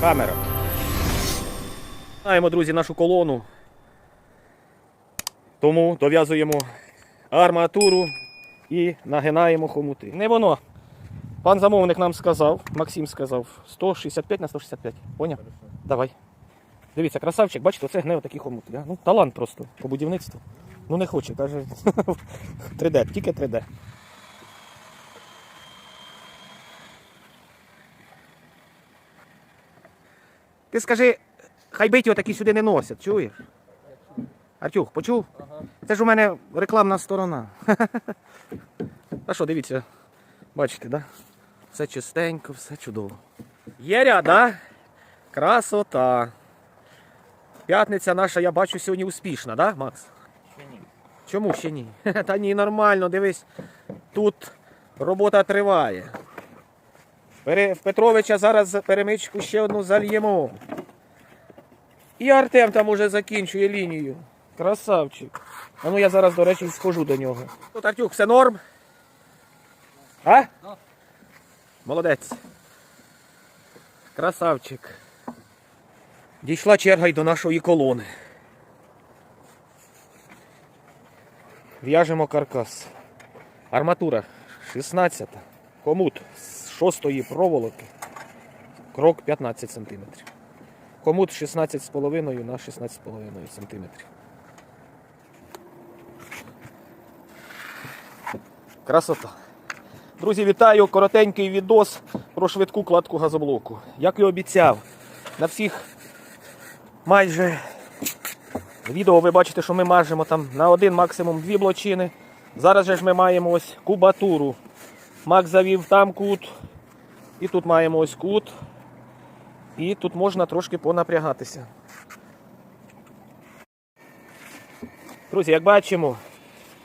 камера. Знаємо, друзі, нашу колону. Тому дов'язуємо арматуру і нагинаємо хомути. Не воно. Пан замовник нам сказав, Максим сказав, 165 на 165. Поняв? Давай. Дивіться, красавчик, бачите, оце гне отакі хомути. Ну, талант просто по будівництву. Ну не хоче, каже. 3D, тільки 3D. Ти скажи, хай бить його такі сюди не носять, чуєш? Артюх, почув? Це ж у мене рекламна сторона. Та що, дивіться, бачите, да? Все чистенько, все чудово. Є ряда, красота. П'ятниця наша, я бачу, сьогодні успішна, да, Макс? Ще ні. Чому ще ні? Та ні, нормально, дивись. Тут робота триває. В Петровича зараз перемичку ще одну зальємо. І Артем там уже закінчує лінію. Красавчик. А ну я зараз, до речі, схожу до нього. Тут Артюк, все норм? А? Молодець. Красавчик. Дійшла черга й до нашої колони. В'яжемо каркас. Арматура 16. Комут 6 проволоки. Крок 15 см. Комут 16,5 на 16,5 см. Красота. Друзі, вітаю! Коротенький відос про швидку кладку газоблоку. Як і обіцяв, на всіх майже відео ви бачите, що ми мажемо там на один, максимум дві блочини. Зараз же ж ми маємо ось кубатуру. Макс завів там кут. І тут маємо ось кут. І тут можна трошки понапрягатися. Друзі, як бачимо,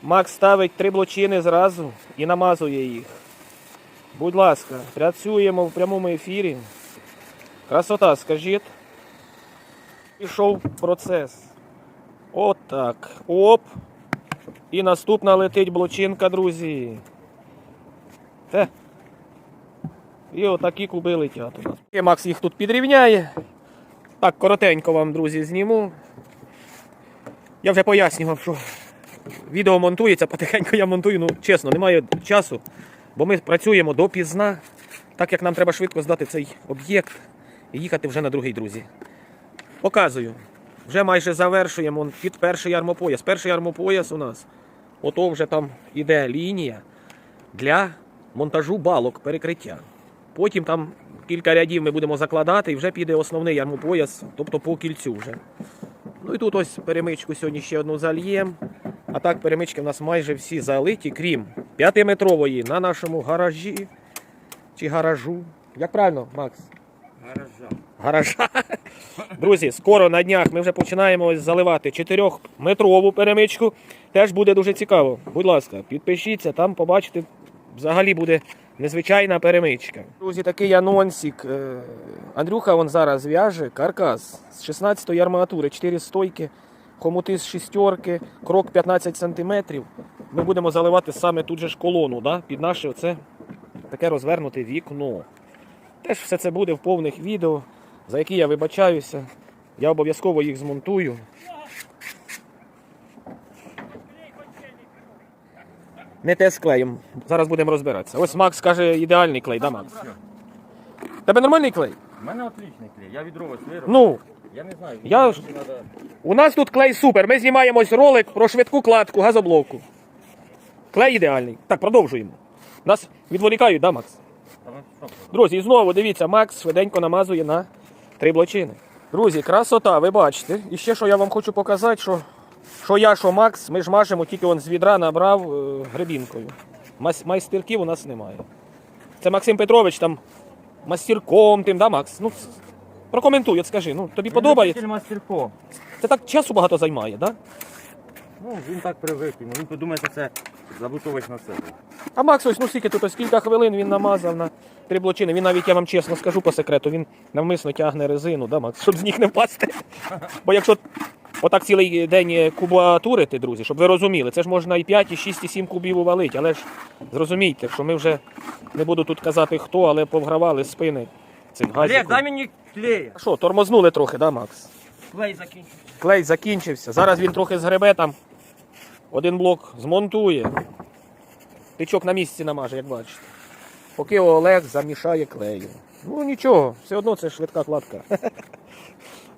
Макс ставить три блочини зразу і намазує їх. Будь ласка, працюємо в прямому ефірі. Красота, скажіть. Пішов процес. От так. Оп. І наступна летить блочинка, друзі. Те. І отакі куби летять у нас. Макс їх тут підрівняє. Так, коротенько вам, друзі, зніму. Я вже пояснював, що відео монтується, потихеньку я монтую, ну чесно, немає часу, бо ми працюємо допізна, так як нам треба швидко здати цей об'єкт і їхати вже на другий, друзі. Показую. Вже майже завершуємо під перший армопояс. Перший армопояс у нас. Ото вже там іде лінія для монтажу балок перекриття. Потім там кілька рядів ми будемо закладати і вже піде основний армопояс, тобто по кільцю вже. Ну і тут ось перемичку сьогодні ще одну зальємо. А так перемички в нас майже всі залиті, крім 5-метрової на нашому гаражі чи гаражу. Як правильно, Макс? Гаража. гаража. Друзі, скоро на днях ми вже починаємо заливати 4-метрову перемичку. Теж буде дуже цікаво. Будь ласка, підпишіться, там побачите, взагалі буде незвичайна перемичка. Друзі, такий анонсик. Е, Андрюха вон зараз в'яже каркас з 16-ї арматури, 4 стойки, хомути з шістерки, крок 15 см. Ми будемо заливати саме тут же ж колону, да? під наше оце таке розвернуте вікно. Теж все це буде в повних відео, за які я вибачаюся. Я обов'язково їх змонтую. Не те з клеєм. Зараз будемо розбиратися. Ось Макс каже ідеальний клей, да, Макс? Тебе нормальний клей? У мене отличний клей. Я відро ось вироб. Ну, Я не знаю. Я- мені надо- у нас тут клей супер. Ми знімаємо ось ролик про швидку кладку газоблоку. Клей ідеальний. Так, продовжуємо. Нас відволікають, да, Макс? Та ви що? Друзі, і знову дивіться, Макс швиденько намазує на три блочини. Друзі, красота, ви бачите. І ще що я вам хочу показати, що, що я, що Макс, ми ж мажемо, тільки он з відра набрав е, гребінкою. Майстерків у нас немає. Це Максим Петрович там мастерком тим, да, Макс? Ну, прокоментуй, от скажи, ну тобі подобається? Любитель мастерко. Це так часу багато займає, да? Ну, він так привик. Він подумає, що це забутович на себе. А Макс ось ну скільки тут ось кілька хвилин він намазав на три блочини. Він навіть, я вам чесно скажу по секрету, він навмисно тягне резину, да, Макс, щоб з них не впасти. Бо якщо отак цілий день кубатурити, друзі, щоб ви розуміли, це ж можна і 5, і 6, і 7 кубів увалити, але ж зрозумійте, що ми вже не буду тут казати хто, але повгравали спини Цим Олег, дай мені клея. Що, тормознули трохи, да, Макс? Клей закінчився. Клей закінчився. Зараз він трохи згребе там. Один блок змонтує. Тичок на місці намаже, як бачите. Поки Олег замішає клею. Ну нічого, все одно це швидка кладка.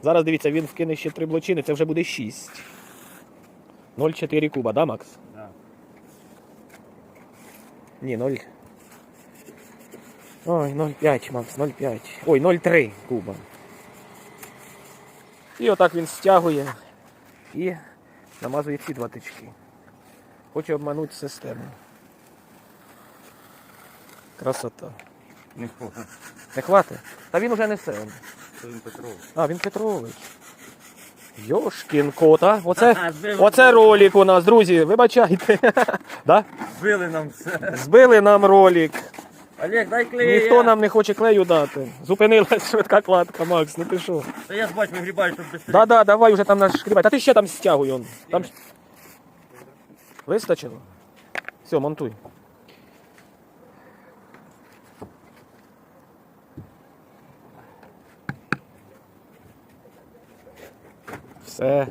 Зараз дивіться, він вкине ще три блочини, це вже буде 6. 0,4 куба, да, Макс? Да. Ні, 0. Ой, 0,5, Макс, 0,5. Ой, 0,3 куба. І отак він стягує і намазує ці два тички. Хоче обманути систему. Красота. Не хватить? Та він уже несе. Це він Петрович. А, він Петрович. Йошкін кот, а? Оце, оце ролик у нас, друзі, вибачайте. да? Збили нам все. Збили нам ролик. Олег, дай клея. Ніхто нам не хоче клею дати. Зупинилась швидка кладка, Макс, ну ти що? Та я ж бачу, вигрібаю, щоб без Да, да, давай вже там наш шкрібай. Та ти ще там стягуй он. Там... Вистачило? Все, монтуй. Все.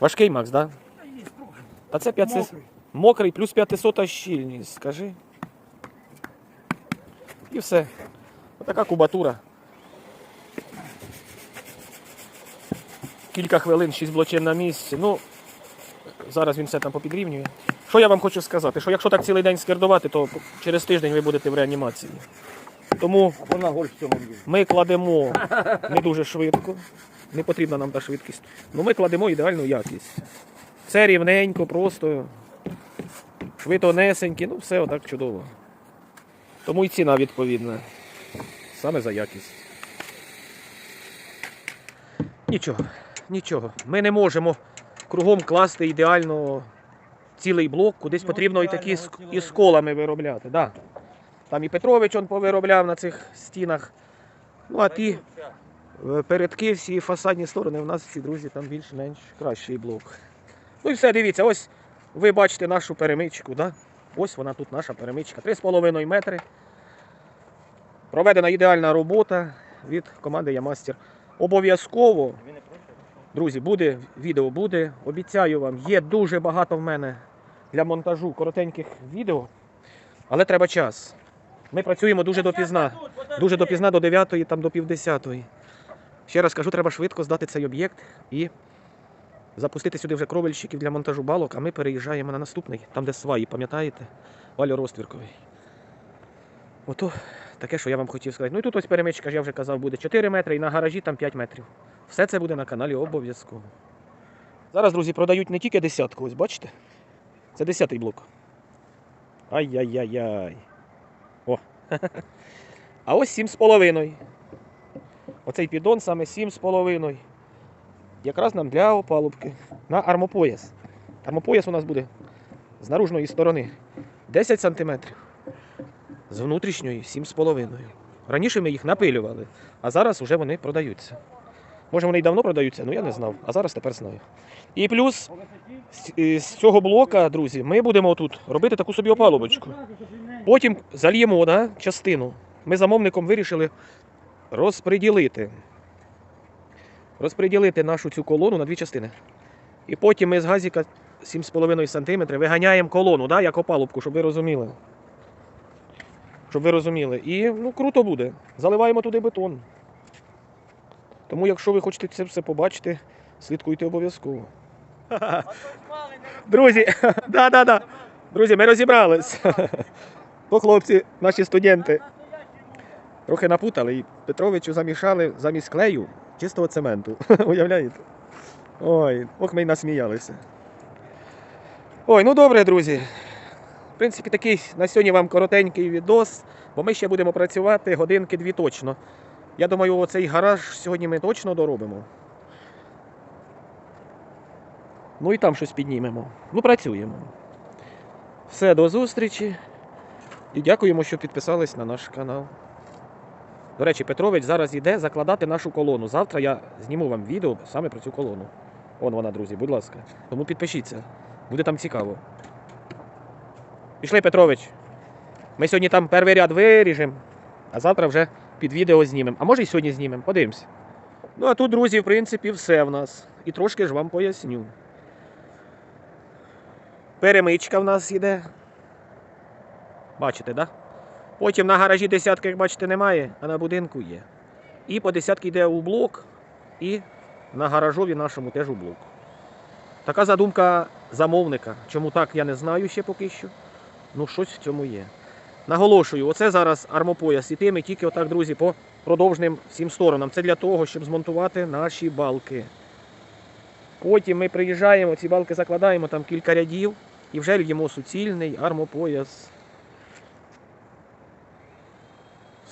Важкий Макс, да? Та це 500... Мокрий. Мокрий плюс 500 щільність, скажи. І все. Отака кубатура. Кілька хвилин, 6 блочин на місці. Ну, зараз він все там попідрівнює. Що я вам хочу сказати? Що якщо так цілий день скердувати, то через тиждень ви будете в реанімації. Тому ми кладемо не дуже швидко. Не потрібна нам та швидкість. Ну ми кладемо ідеальну якість. Все рівненько, просто. Ви ну все отак чудово. Тому і ціна відповідна. Саме за якість. Нічого, нічого. Ми не можемо кругом класти ідеально цілий блок, кудись Ну, потрібно і такі з, із колами виробляти. Да. Там і Петрович он повиробляв на цих стінах. Ну а ті передки, всі фасадні сторони, в нас ці друзі там більш-менш кращий блок. Ну і все, дивіться, ось ви бачите нашу перемичку. Да? Ось вона тут наша перемичка. 3,5 метри. Проведена ідеальна робота від команди Ямастер. Обов'язково, друзі, буде відео, буде. Обіцяю вам, є дуже багато в мене для монтажу коротеньких відео, але треба час. Ми працюємо дуже допізна. Дуже допізна до 9 там до півдесятої. Ще раз кажу, треба швидко здати цей об'єкт і запустити сюди вже кровельщиків для монтажу балок, а ми переїжджаємо на наступний, там де сваї, пам'ятаєте? Валю-розтвірковий. Ото таке, що я вам хотів сказати. Ну і тут ось перемичка, я вже казав, буде 4 метри і на гаражі там 5 метрів. Все це буде на каналі обов'язково. Зараз, друзі, продають не тільки десятку, ось бачите? Це десятий блок. Ай-яй-яй-яй. О. А ось сім з половиною. Оцей піддон саме сім з половиною. Якраз нам для опалубки. На армопояс. Армопояс у нас буде з наружної сторони 10 см. З внутрішньої 7,5. Раніше ми їх напилювали, а зараз вже вони продаються. Може вони й давно продаються, ну я не знав, а зараз тепер знаю. І плюс з, е, цього блока, друзі, ми будемо тут робити таку собі опалубочку. Потім зальємо да, частину. Ми замовником вирішили розподілити. Розподілити нашу цю колону на дві частини. І потім ми з газіка 7,5 см виганяємо колону, да, як опалубку, щоб ви розуміли. Щоб ви розуміли. І ну, круто буде. Заливаємо туди бетон. Тому, якщо ви хочете це все побачити, слідкуйте обов'язково. Друзі, да, да, да. Друзі, ми розібрались. То хлопці, наші студенти, трохи напутали і Петровичу замішали замість клею чистого цементу. Уявляєте? Ой, ох, ми й насміялися. Ой, ну добре, друзі. В принципі, такий на сьогодні вам коротенький відос, бо ми ще будемо працювати годинки-дві точно. Я думаю, оцей гараж сьогодні ми точно доробимо. Ну і там щось піднімемо. Ну, працюємо. Все, до зустрічі. І дякуємо, що підписались на наш канал. До речі, Петрович зараз йде закладати нашу колону. Завтра я зніму вам відео саме про цю колону. Вон вона, друзі, будь ласка. Тому підпишіться. Буде там цікаво. Пішли, Петрович. Ми сьогодні там перший ряд виріжемо, а завтра вже під відео знімемо. А може і сьогодні знімемо, подивимось. Ну а тут, друзі, в принципі, все в нас. І трошки ж вам поясню. Перемичка в нас йде. Бачите, так? Да? Потім на гаражі десятки, як бачите, немає, а на будинку є. І по десятки йде у блок, і на гаражові нашому теж у блок. Така задумка замовника. Чому так, я не знаю ще поки що. Ну, щось в цьому є. Наголошую, оце зараз армопояс і тими тільки отак, друзі, по продовжним всім сторонам. Це для того, щоб змонтувати наші балки. Потім ми приїжджаємо, ці балки закладаємо там кілька рядів і вже льємо суцільний армопояс.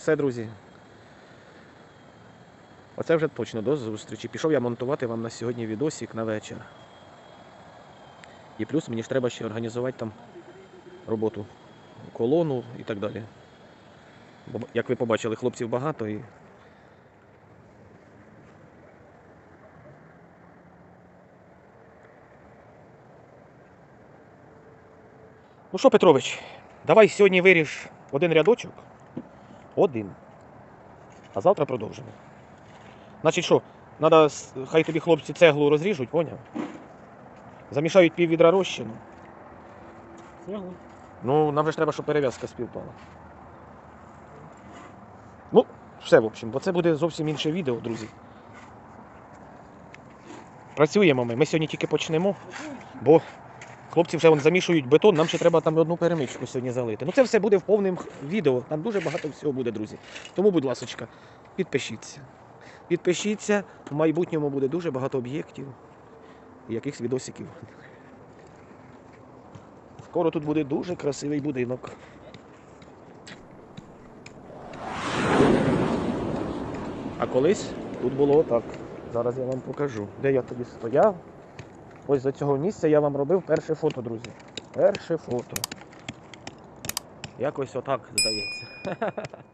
Все, друзі. Оце вже точно до зустрічі. Пішов я монтувати вам на сьогодні відосик на вечір. І плюс мені ж треба ще організувати там роботу, колону і так далі. Бо, як ви побачили, хлопців багато і. Ну що, Петрович, давай сьогодні виріж один рядочок. Один. А завтра продовжимо. Значить що, треба, хай тобі хлопці цеглу розріжуть, поняв? Замішають пів відра розчину. Цеглу? Ну, нам же ж треба, щоб перев'язка співпала. Ну, все, в общем, бо це буде зовсім інше відео, друзі. Працюємо ми. Ми сьогодні тільки почнемо, бо хлопці вже замішують бетон, нам ще треба там одну перемичку сьогодні залити. Ну це все буде в повному відео. Там дуже багато всього буде, друзі. Тому, будь ласка, підпишіться. Підпишіться, в майбутньому буде дуже багато об'єктів і якихось відосиків. Скоро тут буде дуже красивий будинок. А колись тут було отак. Зараз я вам покажу, де я тоді стояв. Ось за цього місця я вам робив перше фото, друзі. Перше фото. Якось отак здається.